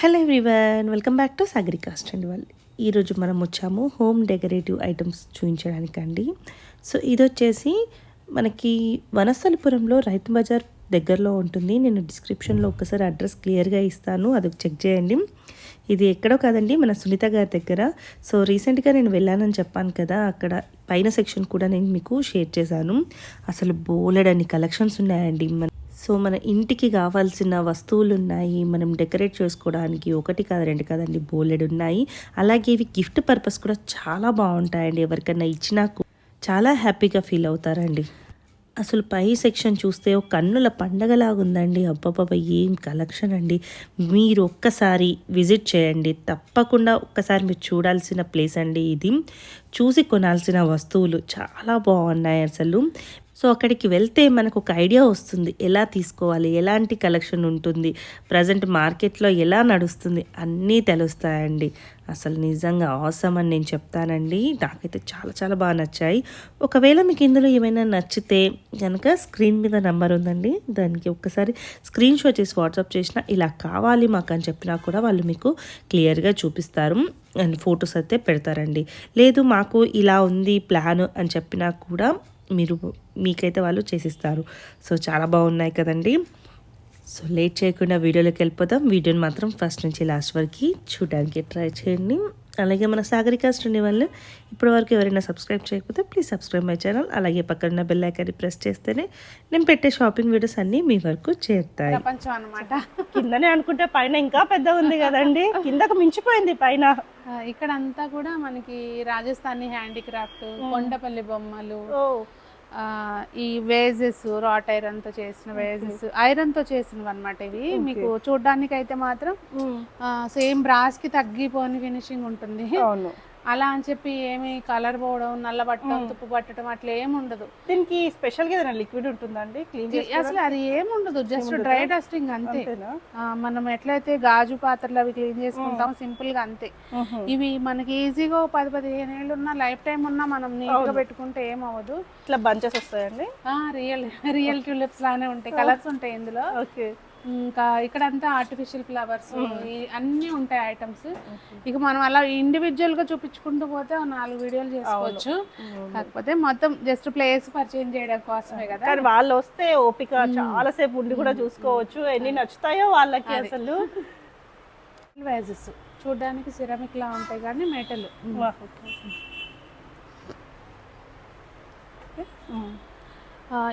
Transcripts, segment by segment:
Hello everyone welcome back to సాగరికాస్ట్ అండి వాళ్ళు ఈరోజు మనం వచ్చాము హోమ్ డెకరేటివ్ ఐటమ్స్ చూపించడానికండి సో ఇది వచ్చేసి మనకి వనస్థలిపురంలో రైతు బజార్ దగ్గరలో ఉంటుంది. నేను డిస్క్రిప్షన్లో ఒకసారి అడ్రస్ క్లియర్గా ఇస్తాను అది చెక్ చేయండి. ఇది ఎక్కడో కాదండి మన సునీత గారి దగ్గర. సో రీసెంట్గా నేను వెళ్ళానని చెప్పాను కదా అక్కడ పైన సెక్షన్ కూడా నేను మీకు షేర్ చేశాను. అసలు బోలెడన్ని కలెక్షన్స్ ఉన్నాయండి. మన సో మన ఇంటికి కావాల్సిన వస్తువులు ఉన్నాయి మనం డెకరేట్ చేసుకోవడానికి ఒకటి కాదు రెండు కాదండి బోలెడు ఉన్నాయి. అలాగే ఇవి గిఫ్ట్ పర్పస్ కూడా చాలా బాగుంటాయండి. ఎవరికైనా ఇచ్చినా చాలా హ్యాపీగా ఫీల్ అవుతారండి. అసలు పై సెక్షన్ చూస్తే ఒక కన్నుల పండగలాగా ఉందండి ఏం కలెక్షన్ అండి. మీరు ఒక్కసారి విజిట్ చేయండి. తప్పకుండా ఒక్కసారి మీరు చూడాల్సిన ప్లేస్ అండి ఇది. చూసి కొనాల్సిన వస్తువులు చాలా బాగున్నాయి అసలు సో అక్కడికి వెళ్తే మనకు ఒక ఐడియా వస్తుంది. ఎలా తీసుకోవాలి? ఎలాంటి కలెక్షన్ ఉంటుంది? ప్రజెంట్ మార్కెట్లో ఎలా నడుస్తుంది? అన్నీ తెలుస్తాయండి. అసలు నిజంగా అవసరం అని నేను చెప్తానండి. నాకైతే చాలా చాలా బాగా నచ్చాయి. ఒకవేళ మీకు ఇందులో ఏమైనా నచ్చితే కనుక స్క్రీన్ మీద నెంబర్ ఉందండి. దానికి ఒక్కసారి స్క్రీన్ షాట్ చేసి వాట్సాప్ చేసినా ఇలా కావాలి మాకు అని చెప్పినా కూడా వాళ్ళు మీకు క్లియర్గా చూపిస్తారు. అండ్ ఫొటోస్ అయితే పెడతారండి. లేదు మాకు ఇలా ఉంది ప్లాన్ అని చెప్పినా కూడా మీరు మీకైతే వాళ్ళు చేసిస్తారు. సో చాలా బాగున్నాయి కదండి. సో లేట్ చేయకుండా వీడియోలోకి వెళ్ళిపోదాం. వీడియోని మాత్రం ఫస్ట్ నుంచి లాస్ట్ వరకు చూడడానికి ట్రై చేయండి. అలాగే మన సాగరికాస్ట్ ఉండే వాళ్ళు ఇప్పటి వరకు ఎవరైనా సబ్స్క్రైబ్ చేయకపోతే ప్లీజ్ సబ్స్క్రైబ్ మై ఛానల్. అలాగే పక్కన బెల్ ఐకాన్ని ప్రెస్ చేస్తేనే నేను పెట్టే షాపింగ్ వీడియోస్ అన్నీ మీ వరకు చేరుతాయి. ప్రపంచం అన్నమాట. కిందనే అనుకుంటే పైన ఇంకా పెద్ద ఉంది కదండి. కిందకు మించిపోయింది పైన. ఇక్కడ అంతా కూడా మనకి రాజస్థానీ హ్యాండీక్రాఫ్ట్ కొండపల్లి బొమ్మలు ఈ వేజెస్ రాట్ ఐరన్తో చేసిన వేజెస్ ఐరన్తో చేసినవి అనమాట ఇవి. మీకు చూడడానికి అయితే మాత్రం సేమ్ బ్రాస్కి తగ్గిపోని ఫినిషింగ్ ఉంటుంది. అలా అని చెప్పి ఏమి కలర్ పోవడం నల్ల పట్టడం తుప్పు పట్టడం అట్లా ఏమి ఉండదు. దీనికి స్పెషల్గా ఏదైనా లిక్విడ్ ఉంటుందండి? క్లీన్ అసలు అది ఏమి ఉండదు జస్ట్ డ్రై డస్టింగ్ అంతే. మనం ఎట్లయితే గాజు పాత్రలు అవి క్లీన్ చేసుకుంటాం సింపుల్గా అంతే. ఇవి మనకి ఈజీగా పది పదిహేను ఏళ్ళు ఉన్నా లైఫ్ టైం ఉన్నా మనం నీట్గా పెట్టుకుంటే ఏం అవ్వదు. ఇట్లా బంచెస్ వస్తాయండి? రియల్ రియల్ ట్యూలిప్స్ లానే ఉంటాయి కలర్స్ ఉంటాయి ఇందులో. ఓకే. ఇంకా ఇక్కడంతా ఆర్టిఫిషియల్ ఫ్లవర్స్ అన్ని ఉంటాయి ఐటమ్స్ ఇక మనం అలా ఇండివిజువల్గా చూపించుకుంటూ పోతే నాలుగు వీడియోలు చేసుకోవచ్చు. కాకపోతే మొత్తం జస్ట్ ప్లేస్ పరిచయం చేయడం కోసమే కదా. కానీ వాళ్ళు వస్తే ఓపిక చాలా సేపు ఉండి కూడా చూసుకోవచ్చు. ఎన్ని నచ్చుతాయో వాళ్ళకి అసలు. వేజెస్ చూడడానికి సిరమిక్ లా ఉంటాయి కానీ మెటల్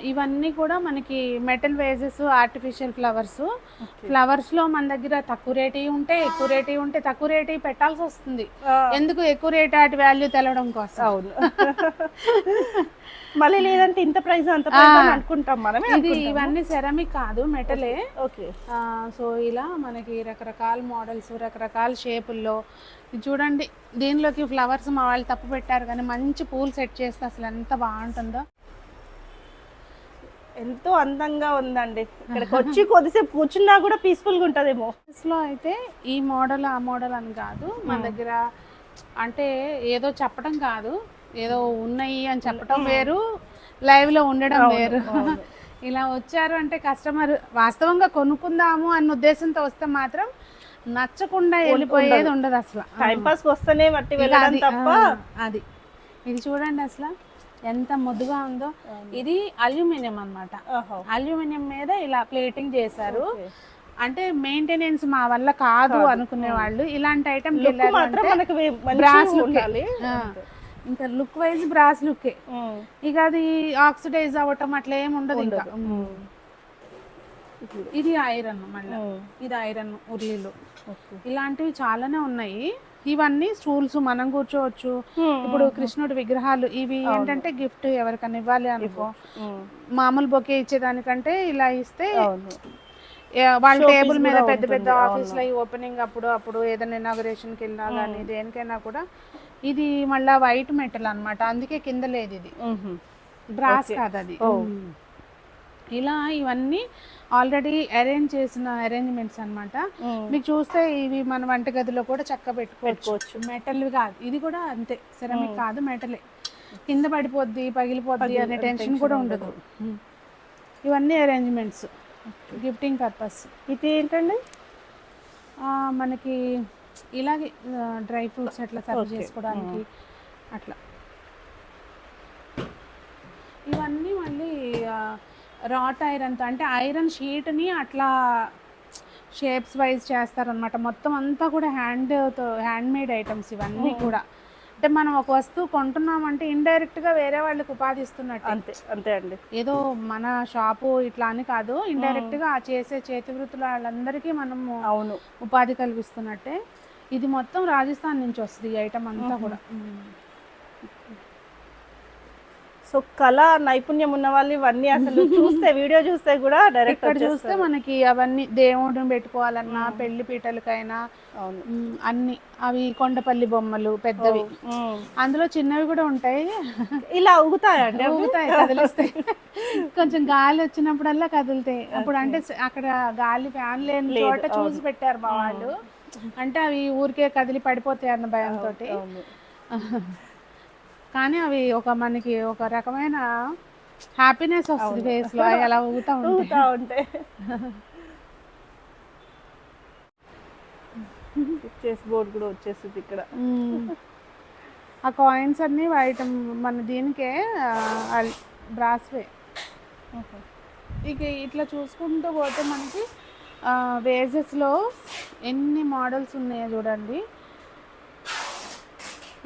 ఇవన్నీ కూడా మనకి మెటల్ వేజెస్ ఆర్టిఫిషియల్ ఫ్లవర్స్ ఫ్లవర్స్లో మన దగ్గర తక్కువ రేట్ ఉంటాయి ఎక్కువ రేట్ ఉంటాయి తక్కువ రేట్ పెట్టాల్సి వస్తుంది. ఎందుకు ఎక్కువ రేట్ వాటి వాల్యూ తెలవడం కోసం? అవును. మళ్ళీ లేదంటే ఇంత ప్రైస్ అంత అనుకుంటాం మనమే ఇది ఇవన్నీ సెరమిక్ కాదు మెటలే ఓకే సో ఇలా మనకి రకరకాల మోడల్స్ రకరకాల షేపుల్లో చూడండి దీనిలోకి ఫ్లవర్స్ మా వాళ్ళు తప్పు పెట్టారు కానీ మంచి పూలు సెట్ చేస్తే అసలు ఎంత బాగుంటుందో. ఎంతో అందంగా ఉందండి. ఇక్కడికి వచ్చి కొద్దిసేపు కూర్చున్నా కూడా పీస్ఫుల్గా ఉంటదేమో. లో అయితే ఈ మోడల్ ఆ మోడల్ అని కాదు. మన దగ్గర అంటే ఏదో చెప్పడం కాదు. ఏదో ఉన్నాయి అని చెప్పడం వేరు లైవ్లో ఉండడం వేరు. ఇలా వచ్చారు అంటే కస్టమర్ వాస్తవంగా కొనుక్కుందాము అన్న ఉద్దేశంతో వస్తే మాత్రం నచ్చకుండా వెళ్ళిపోయేది ఉండదు అసలు. టైం పాస్ వస్తేనే బట్టి వెళ్ళడం తప్ప. అది. ఇది చూడండి అసలు. ఎంత ముద్దుగా ఉందో ఇది అల్యూమినియం అన్నమాట. ఆహా. అల్యూమినియం మీద ఇలా ప్లేటింగ్ చేశారు. అంటే మెయింటెనెన్స్ మా వల్ల కాదు అనుకునే వాళ్ళు ఇలాంటి ఐటమ్ బ్రాస్ ఇంకా look wise brass look um. ఇక అది ఆక్సిడైజ్ అవ్వటం అట్లా ఏమి ఉండదు ఇంకా. ఇది ఐరన్ మళ్ళీ. ఇది ఐరన్ ఉర్లీలు. ఇలాంటివి చాలానే ఉన్నాయి. ఇవన్నీ స్టూల్స్ మనం కూర్చోవచ్చు. ఇప్పుడు కృష్ణుడి విగ్రహాలు ఇవి ఏంటంటే గిఫ్ట్ ఎవరికైనా ఇవ్వాలి అనుకో. మామూలు బొకే ఇచ్చేదానికంటే ఇలా ఇస్తే వాళ్ళ టేబుల్ మీద పెద్ద పెద్ద ఆఫీస్లో ఓపెనింగ్ అప్పుడు అప్పుడు ఏదైనా ఇనాగరేషన్కి వెళ్ళినా కానీ దేనికైనా కూడా ఇది మళ్ళా వైట్ మెటల్ అన్నమాట. అందుకే కింద లేదు ఇది. బ్రాస్ కాదు అది. ఇలా ఇవన్నీ ఆల్రెడీ అరేంజ్ చేసిన అరేంజ్మెంట్స్ అన్నమాట. ఉమ్. మీకు చూస్తే ఇవి మన వంటగదిలో కూడా చక్క పెట్టుకోవచ్చు. మెటల్ కాదు. ఇది కూడా అంతే. సెరమిక్ కాదు మెటలే కింద పడిపోద్ది పగిలిపోద్ది అనే టెన్షన్ కూడా ఉండదు. ఇవన్నీ అరేంజ్మెంట్స్ గిఫ్టింగ్ పర్పస్ ఇది ఏంటండి? మనకి ఇలాగే డ్రై ఫ్రూట్స్ అట్లా సర్వ్. చేసుకోవడానికి అట్లా. ఇవన్నీ రాట్ ఐరన్తో అంటే ఐరన్ షీట్ని అట్లా షేప్స్ వైజ్ చేస్తారనమాట మొత్తం అంతా కూడా హ్యాండ్తో హ్యాండ్ మేడ్ ఐటమ్స్ ఇవన్నీ కూడా. అంటే మనం ఒక వస్తువు కొంటున్నామంటే ఇండైరెక్ట్గా వేరే వాళ్ళకి ఉపాధి ఇస్తున్నట్టు అంతే అంతే అండి. ఏదో మన షాపు ఇట్లా అని కాదు ఇండైరెక్ట్గా ఆ చేసే చేతి వృత్తుల వాళ్ళందరికీ మనము అవును. ఉపాధి కల్పిస్తున్నట్టే. ఇది మొత్తం రాజస్థాన్ నుంచి వస్తుంది ఈ ఐటమ్ అంతా కూడా. సో కళ నైపుణ్యం ఉన్న వాళ్ళు ఇవన్నీ అసలు చూస్తే వీడియో చూస్తే కూడా డైరెక్ట్ చూస్తే మనకి అవన్నీ దేవుడిని పెట్టుకోవాలన్నా పెళ్ళి పీటలకైనా అన్ని అవి కొండపల్లి బొమ్మలు పెద్దవి. అందులో చిన్నవి కూడా ఉంటాయి. ఇలా ఊగుతాయండి? ఊగుతాయి కదిలిస్తాయి. కొంచెం గాలి వచ్చినప్పుడల్లా కదులుతాయి. అప్పుడు అంటే అక్కడ గాలి ఫ్యాన్ లేని చోట చూసి పెట్టారు మా వాళ్ళు. అంటే అవి ఊరికే కదిలి పడిపోతాయి అన్న భయంతో. కానీ అవి ఒక మనకి ఒక రకమైన హ్యాపీనెస్ వస్తుంది ఫేస్లో. అలా ఊగుతా ఉంటాయి. ఊగుతా ఉంటే చెస్ బోర్డ్ కూడా వచ్చేసింది ఇక్కడ. ఆ కాయిన్స్ అన్ని వైట్ మన దీనికే బ్రాస్వే ఇక ఇట్లా చూసుకుంటూ పోతే మనకి వేజెస్లో ఎన్ని మోడల్స్ ఉన్నాయో చూడండి.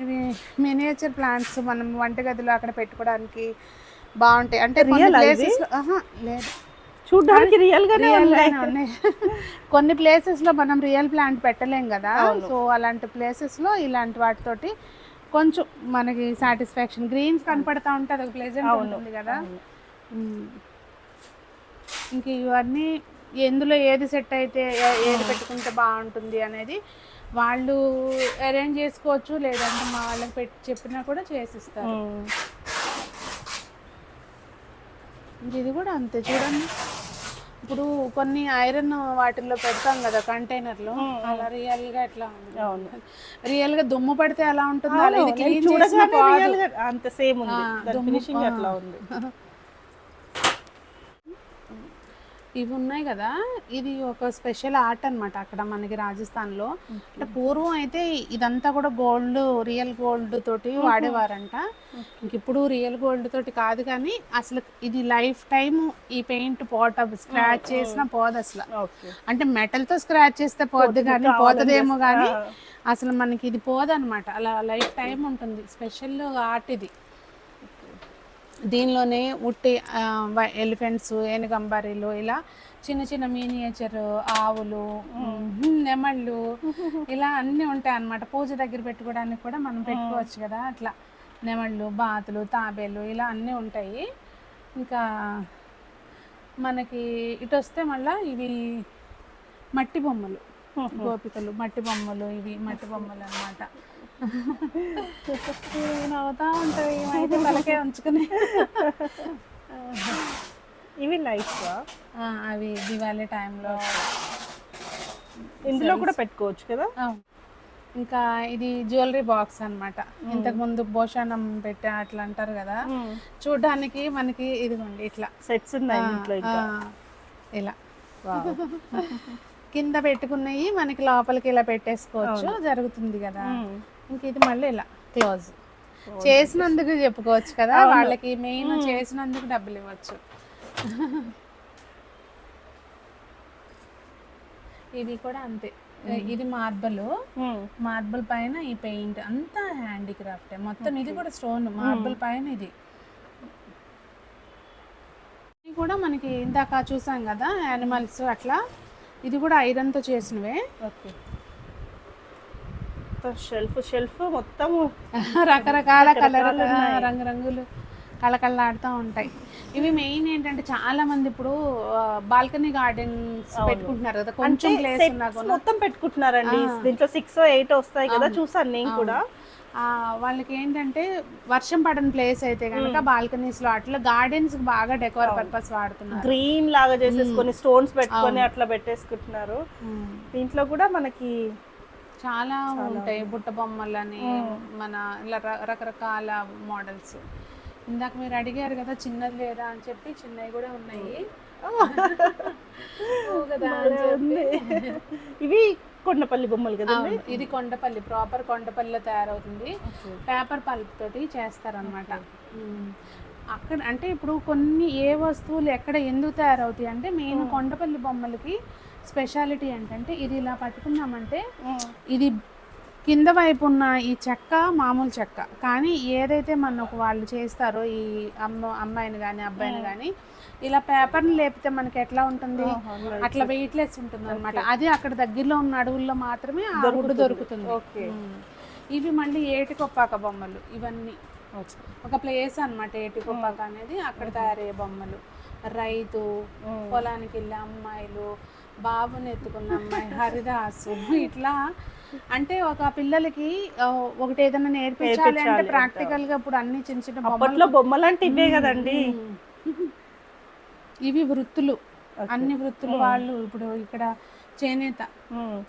ఇవి మినియేచర్ ప్లాంట్స్ మనం వంటగదిలో అక్కడ పెట్టుకోవడానికి బాగుంటాయి. అంటే కొన్ని Real ఆ ఇవి? places లో ఆహా, లేదు. చూడడానికి రియల్ గానే ఉన్నాయి. కొన్ని ప్లేసెస్లో మనం రియల్ ప్లాంట్ పెట్టలేం కదా. సో అలాంటి ప్లేసెస్లో ఇలాంటి వాటితోటి కొంచెం మనకి సాటిస్ఫాక్షన్ గ్రీన్స్ కనపడతా ఉంటే అది ప్లేజెంట్ ఉంటుంది కదా. ఇంక ఇవన్నీ ఎందులో ఏది సెట్ అయితే ఏది పెట్టుకుంటే బాగుంటుంది అనేది వాళ్ళు అరేంజ్ చేసుకోవచ్చు లేదంటే మా వాళ్ళకి పెట్టి చెప్పినా కూడా చేసిస్తారు. ఇది కూడా అంతే చూడండి. ఇప్పుడు కొన్ని ఐరన్ వాటిల్లో పెడతాం కదా కంటైనర్లో అలా రియల్గా ఎట్లా ఉంది. రియల్గా దుమ్ము పడితే ఎలా ఉంటుందో అంత సేమ్ ఉంది ఆ, దాని దుమ్ము- ఫినిషింగ్ ఆ. అట్లా ఉంది ఇవి ఉన్నాయి కదా. ఇది ఒక స్పెషల్ ఆర్ట్ అన్నమాట అక్కడ మనకి రాజస్థాన్లో. అంటే పూర్వం అయితే ఇదంతా కూడా గోల్డ్ రియల్ గోల్డ్ తోటి వాడేవారంట. ఇంక ఇప్పుడు రియల్ గోల్డ్ తోటి కాదు కానీ అసలు ఇది లైఫ్ టైం ఈ పెయింట్ పోట స్క్రాచ్ చేసినా పోదు అసలు. అంటే metal తో స్క్రాచ్ చేస్తే పోద్ది కానీ పోతదేమో కానీ. అసలు మనకి ఇది పోదన్నమాట. అలా లైఫ్ టైం ఉంటుంది. స్పెషల్ ఆర్ట్ ఇది. దీనిలోనే ఉట్టి ఎలిఫెంట్స్ ఏనుగంబారీలు ఇలా చిన్న చిన్న మినియేచర్ ఆవులు నెమళ్ళు ఇలా అన్నీ ఉంటాయి అన్నమాట పూజ దగ్గర పెట్టుకోవడానికి కూడా మనం పెట్టుకోవచ్చు కదా అట్లా. నెమళ్ళు బాతులు తాబేలు ఇలా అన్నీ ఉంటాయి. ఇంకా మనకి ఇటు వస్తే మళ్ళా ఇవి మట్టి బొమ్మలు గోపికలు మట్టి బొమ్మలు ఇవి మట్టి బొమ్మలు అనమాట నవ్వుతా ఉంటాయి అయితే తలకే ఉంచుకుని. ఇవి లైఫ్ అవి దివాళీ టైంలో. ఇందులో కూడా పెట్టుకోవచ్చు కదా? ఇంకా ఇది జ్యువెలరీ బాక్స్ అన్నమాట. ఇంతకు ముందు భోషణం పెట్టా అట్లా అంటారు కదా? చూడడానికి మనకి ఇదిగోండి ఇట్లా. సెట్స్ ఉన్నాయి ఇలా. కింద పెట్టుకున్నవి మనకి లోపలికి ఇలా పెట్టేసుకోవచ్చు జరుగుతుంది కదా. ఇంక ఇది మళ్ళీ ఇలా క్లోజ్. చేసినందుకు చెప్పుకోవచ్చు కదా వాళ్ళకి మెయిన్ చేసినందుకు డబ్బులు ఇవ్వచ్చు. ఇది కూడా అంతే. ఇది మార్బల్. మార్బుల్ పైన ఈ పెయింట్ అంతా హ్యాండీక్రాఫ్ట్. మొత్తం ఇది కూడా స్టోన్ మార్బుల్ పైన ఇది. ఇది కూడా మనకి ఇందాక చూసాం కదా యానిమల్స్ అట్లా. ఇది కూడా ఐరన్తో చేసినవే. ఓకే. షెల్ఫ్ షెల్ఫ్ మొత్తం రకరకాల కలర్ రంగురంగులు కళకళలాడుతూ ఉంటాయి. ఇవి మెయిన్ ఏంటంటే చాలా మంది ఇప్పుడు బాల్కనీ గార్డెన్స్ పెట్టుకుంటున్నారు కదా కొంచెం ప్లేస్ మొత్తం పెట్టుకుంటున్నారండి. దీంట్లో సిక్స్ ఎయిట్ వస్తాయి కదా చూసాను నేను కూడా. ఆ, వాళ్ళకి ఏంటంటే వర్షం పడని ప్లేస్ అయితే కనుక బాల్కనీస్లో అట్లా గార్డెన్స్ బాగా డెకోర్ పర్పస్ వాడుతున్నారు. గ్రీన్ లాగా చేసేసుకొని స్టోన్స్ పెట్టుకొని అట్లా పెట్టేసుకుంటున్నారు. దీంట్లో కూడా మనకి చాలా ఉంటాయి. బుట్ట బొమ్మలని మన ఇలా రకరకాల మోడల్స్. ఇందాక మీరు అడిగారు కదా చిన్నది లేదా అని చెప్పి చిన్నవి కూడా ఉన్నాయి. కదా. ఇవి కొండపల్లి బొమ్మలు అవును, ఇది కొండపల్లి ప్రాపర్ కొండపల్లిలో తయారవుతుంది. పేపర్ పల్ప్ తోటి చేస్తారనమాట అక్కడ అంటే ఇప్పుడు కొన్ని ఏ వస్తువులు ఎక్కడ ఎందుకు తయారవుతాయి అంటే మెయిన్ కొండపల్లి బొమ్మలకి స్పెషాలిటీ ఏంటంటే ఇది ఇలా పట్టుకున్నామంటే ఇది కింద వైపు ఉన్న ఈ చెక్క మామూలు చెక్క. కానీ ఏదైతే మనకు వాళ్ళు చేస్తారో ఈ అమ్మ అమ్మాయిని కానీ అబ్బాయిని కానీ ఇలా పేపర్ని లేపితే మనకి ఎట్లా ఉంటుంది? అట్లా వెయిట్లెస్ ఉంటుంది అనమాట అది అక్కడ దగ్గరలో ఉన్న అడవుల్లో మాత్రమే ఆ వుడ్ దొరుకుతుంది. ఇవి మళ్ళీ ఏటికొప్పాక బొమ్మలు ఇవన్నీ. ఒక ప్లేస్ అన్నమాట ఏటికొప్పాక అనేది అక్కడ తయారయ్యే బొమ్మలు. రైతు పొలానికి వెళ్ళే అమ్మాయిలు బాబుని ఎత్తుకున్న అమ్మాయి హరిదాసు. ఇట్లా అంటే ఒక పిల్లలకి ఒకటి ఏదైనా నేర్పించాలి అంటే ప్రాక్టికల్గా ఇప్పుడు అన్ని చిన్న చిన్న బొమ్మలు అప్పట్లో బొమ్మలు అంటే ఇవే కదండి. ఇవి వృత్తులు. అన్ని వృత్తులు వాళ్ళు ఇప్పుడు ఇక్కడ చేనేత.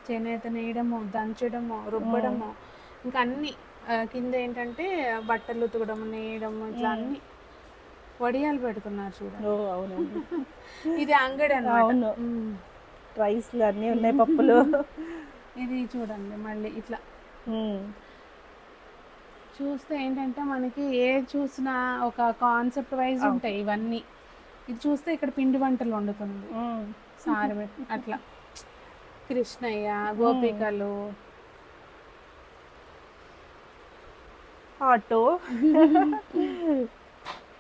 చేనేత నేయడము దంచడము రుబ్బడము ఇంకా అన్ని కింద ఏంటంటే బట్టలు ఉతకడము నేయడము ఇట్లా అన్ని వడియాలు పెడుతున్నారు చూడండి. ఇది అంగడి అన్నమాట. రైస్లు అన్నీ ఉన్నాయి పప్పులు. ఇది చూడండి మళ్ళీ ఇట్లా. చూస్తే ఏంటంటే మనకి ఏ చూసినా ఒక కాన్సెప్ట్ వైజ్ ఉంటాయి ఇవన్నీ. ఇది చూస్తే ఇక్కడ పిండి వంటలు వండుతుంది. సారి అట్లా. కృష్ణయ్య గోపికలు. ఆటో.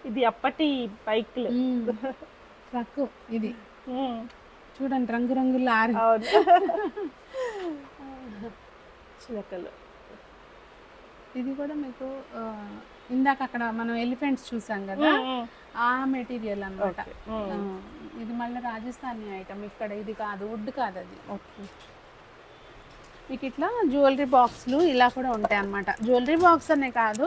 ఇది అప్పటి బైక్లు. ట్రక్ ఇది. చూడండి రంగురంగుల ఆరి. అవును. చిలకలు. ఇది కూడా మీకు ఇందాక అక్కడ మనం ఎలిఫెంట్స్ చూసాం కదా. ఆ మెటీరియల్. ఆ, ఇది మళ్ళీ రాజస్థానీ ఐటమ్. ఇక్కడ ఇది కాదు వుడ్ కాదు అది. ఓకే. మీకు ఇట్లా జ్యువెలరీ బాక్స్లు ఇలా కూడా ఉంటాయి అన్నమాట. జ్యువెలరీ బాక్స్ అనే కాదు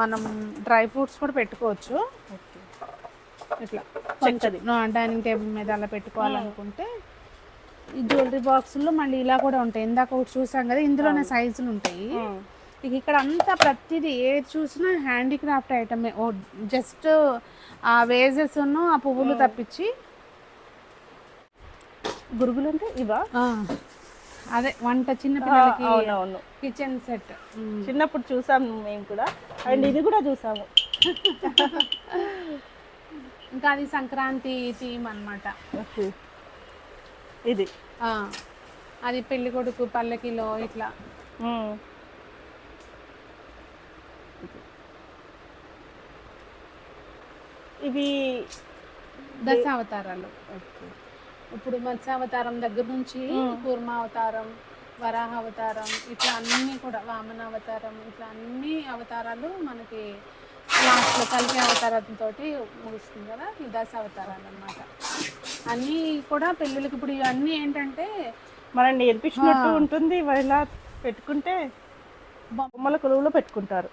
మనం డ్రై ఫ్రూట్స్ కూడా పెట్టుకోవచ్చు. ఓకే. ఇట్లా చెక్కది. డైనింగ్ టేబుల్ మీద అలా పెట్టుకోవాలనుకుంటే ఈ జ్యువెలరీ బాక్సుల్లో మళ్ళీ ఇలా కూడా ఉంటాయి. ఇందాక ఒకటి చూసాం కదా ఇందులోనే సైజులు ఉంటాయి. ఇక ఇక్కడ అంతా ప్రతిదీ ఏది చూసినా హ్యాండీక్రాఫ్ట్ ఐటమే. ఓ జస్ట్ ఆ వేజెస్ ఆ పువ్వులు తప్పించి. గురుగులు అంటే ఇవా? అదే వంట చిన్న పిల్లలకి కిచెన్ సెట్. చిన్నప్పుడు చూసాము మేము కూడా. అండ్ ఇది కూడా చూసాము. ఇంకా అది సంక్రాంతి థీమ్ అన్నమాట. ఓకే. ఇది. అది పెళ్ళి కొడుకు పల్లకిలో ఇట్లా. ఇవి దశావతారాలు. ఇప్పుడు మత్స్యావతారం దగ్గర నుంచి కూర్మ అవతారం వరాహ అవతారం ఇట్లా అన్నీ కూడా వామన అవతారం ఇట్లా అన్ని అవతారాలు మనకి లాస్ట్లో కలిపి అవతారంతో ముగుస్తుంది కదా ఈ దశ అవతారాలు అనమాట అన్నీ కూడా పెళ్ళిళ్ళకి ఇప్పుడు ఇవన్నీ ఏంటంటే మనం నేర్పించినట్టు ఉంటుంది ఇలా పెట్టుకుంటే బొమ్మల కొలువులో పెట్టుకుంటారు.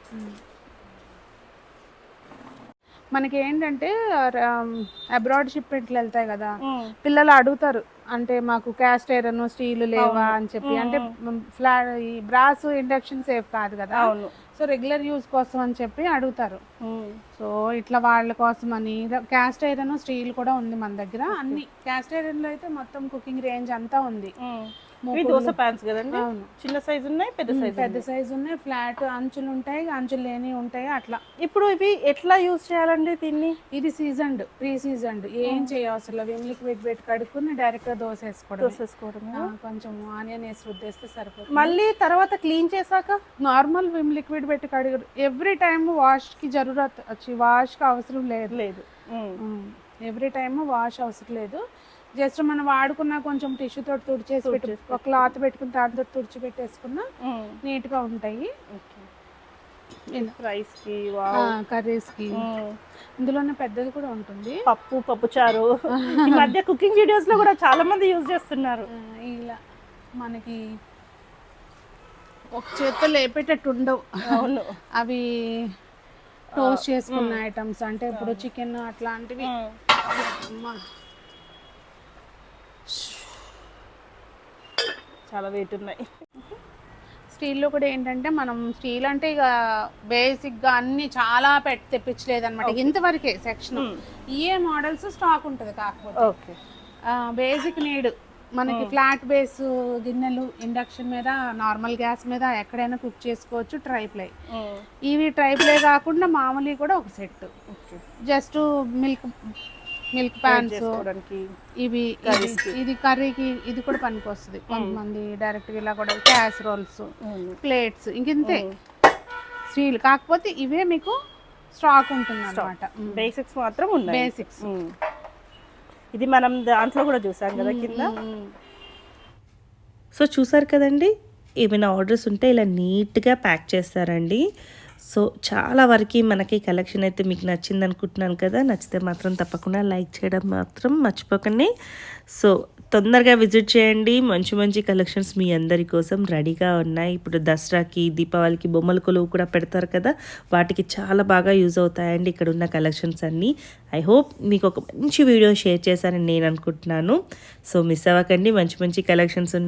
మనకి ఏంటంటే అబ్రాడ్ షిప్మెంట్లు వెళ్తాయి కదా. పిల్లలు అడుగుతారు అంటే మాకు క్యాస్ట్ ఐరన్ స్టీల్ లేవా అని చెప్పి. అంటే ఫ్లా ఈ బ్రాస్ ఇండక్షన్ సేఫ్ కాదు కదా. అవును. సో రెగ్యులర్ యూస్ కోసం అని చెప్పి అడుగుతారు. సో ఇట్లా వాళ్ళ కోసం అని క్యాస్ట్ ఐరన్ స్టీల్ కూడా ఉంది మన దగ్గర. అన్ని క్యాస్ట్ ఐరన్లో అయితే మొత్తం కుకింగ్ రేంజ్ అంతా ఉంది. ఇవి దోశ ప్యాన్స్ కదండి? అవును. చిన్న సైజు ఉన్నాయి పెద్ద సైజు పెద్ద సైజు ఉన్నాయి ఫ్లాట్ అంచులు ఉంటాయి అంచులు లేని ఉంటాయి అట్లా. ఇప్పుడు ఇవి ఎట్లా యూజ్ చేయాలండి దీన్ని? ఇది సీజన్డ్ ప్రీ సీజన్డ్ ఏం చేయవసరం విమ్ లిక్విడ్ పెట్టి కడుక్కుని డైరెక్ట్గా దోశ వేసుకోవడం దోశ వేసుకోవడం కొంచెం ఆనియన్ వేసి రుద్దేస్తే సరిపోతుంది. మళ్ళీ తర్వాత క్లీన్ చేశాక? నార్మల్ విమ్ లిక్విడ్ పెట్టి కడుగు ఎవ్రీ టైమ్ వాష్కి జరూరత్ వచ్చి వాష్కి అవసరం లేదు. లేదు. ఎవ్రీ టైమ్ వాష్ అవసరం లేదు. జస్ట్ మనం వాడుకున్న కొంచెం టిష్యూ తోటి తుడిచేసి పెట్టు ఒక క్లాత్ పెట్టుకుని దాంతో తుడిచి పెట్టేసుకున్నా. నీట్గా ఉంటాయి. రైస్కి కర్రీస్కి. ఇందులోనే పెద్దది కూడా ఉంటుంది. పప్పు పప్పు చారు ఈ మధ్య కుకింగ్ వీడియోస్లో కూడా చాలా మంది యూజ్ చేస్తున్నారు. ఇలా మనకి ఒక చేత్తో లేపేటట్టు ఉండవు. అవును. అవి టోస్ట్ చేసుకున్న ఐటమ్స్ అంటే ఇప్పుడు చికెన్ అట్లాంటివి ఉమ్. అమ్మా. చాలా వెయిట్ ఉన్నాయి. స్టీల్లో కూడా ఏంటంటే మనం స్టీల్ అంటే ఇక బేసిక్గా అన్ని చాలా పెట్టి తెప్పించలేదు అనమాట ఇంతవరకే సెక్షన్. ఏ మోడల్స్ స్టాక్ ఉంటుంది కాకపోతే. ఓకే. Basic need. మనకి ఫ్లాట్ బేస్ గిన్నెలు ఇండక్షన్ మీద నార్మల్ గ్యాస్ మీద ఎక్కడైనా కుక్ చేసుకోవచ్చు ట్రై ప్లై. ఇవి ట్రై ప్లై కాకుండా మామూలు కూడా ఒక set. Just milk milk pans చేసుకోవడానికి ఇవి ఇది- ఇది కర్రీకి ఇది కూడా పనికి వస్తుంది కొంతమంది డైరెక్ట్ ఇలా కూడా క్యాస్ రోల్స్ ప్లేట్స్ ఇంకింతే. స్టీల్. కాకపోతే ఇవే మీకు స్టాక్ ఉంటుంది అనమాట బేసిక్స్ మాత్రం ఉన్నాయి. బేసిక్స్. ఇది మనం దాంట్లో కూడా చూసాం కదా కింద? సో చూసారు కదండి? ఏమైనా ఆర్డర్స్ ఉంటే ఇలా నీట్గా ప్యాక్ చేస్తారండి. సో చాలా వరకు మనకి కలెక్షన్ అయితే మీకు నచ్చింది అనుకుంటున్నాను కదా. నచ్చితే మాత్రం తప్పకుండా లైక్ చేయడం మాత్రం మర్చిపోకండి. సో తొందరగా విజిట్ చేయండి. మంచి మంచి కలెక్షన్స్ మీ అందరి కోసం రెడీగా ఉన్నాయి. ఇప్పుడు దసరాకి దీపావళికి బొమ్మల కొలువు కూడా పెడతారు కదా. వాటికి చాలా బాగా యూజ్ అవుతాయండి ఇక్కడ ఉన్న కలెక్షన్స్ అన్నీ. ఐ హోప్ మీకు ఒక మంచి వీడియో షేర్ చేశానని నేను అనుకుంటున్నాను. సో మిస్ అవ్వకండి. మంచి మంచి కలెక్షన్స్ ఉన్నాయి